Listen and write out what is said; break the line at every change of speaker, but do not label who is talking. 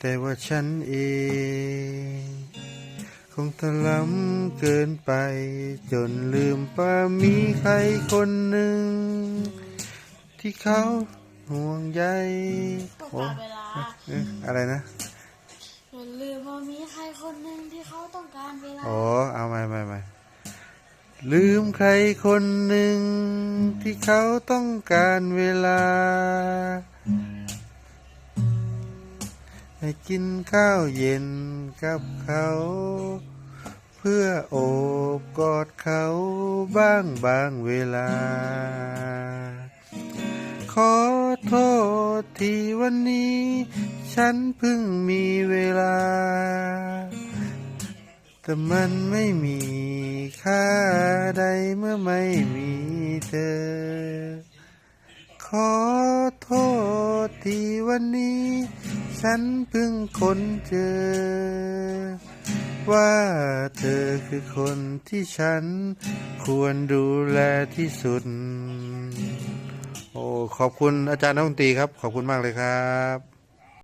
แต่ว่าฉันเอง คงทะล้ำเกินไป จนลืมว่ามีใครคนหนึ่ง ที่เขาห่วงใย
ต้อง
โอ้
การเวลา
เอ๊ะอะไรนะ
อย่าลืมว่ามีใครคนหนึ่งที่เขาต้องการเวลา
อ๋อเอาใหม่ใหม่ใหม่ลืมใครคนหนึ่งที่เขาต้องการเวลา ให้กินข้าวเย็นกับเขา เพื่อโอบกอดเขาบ้างบางเวลา ขอโทษที่วันนี้ ฉันเพิ่งมีเวลา แต่มันไม่มีค่าใดเมื่อไม่มีเธอ ขอโทษที่วันนี้ ฉันเพิ่งค้นเจอ ว่าเธอคือคนที่ฉันควรดูแลที่สุด โอ้ขอบคุณอาจารย์นักดนตรีครับ ขอบคุณมากเลยครับ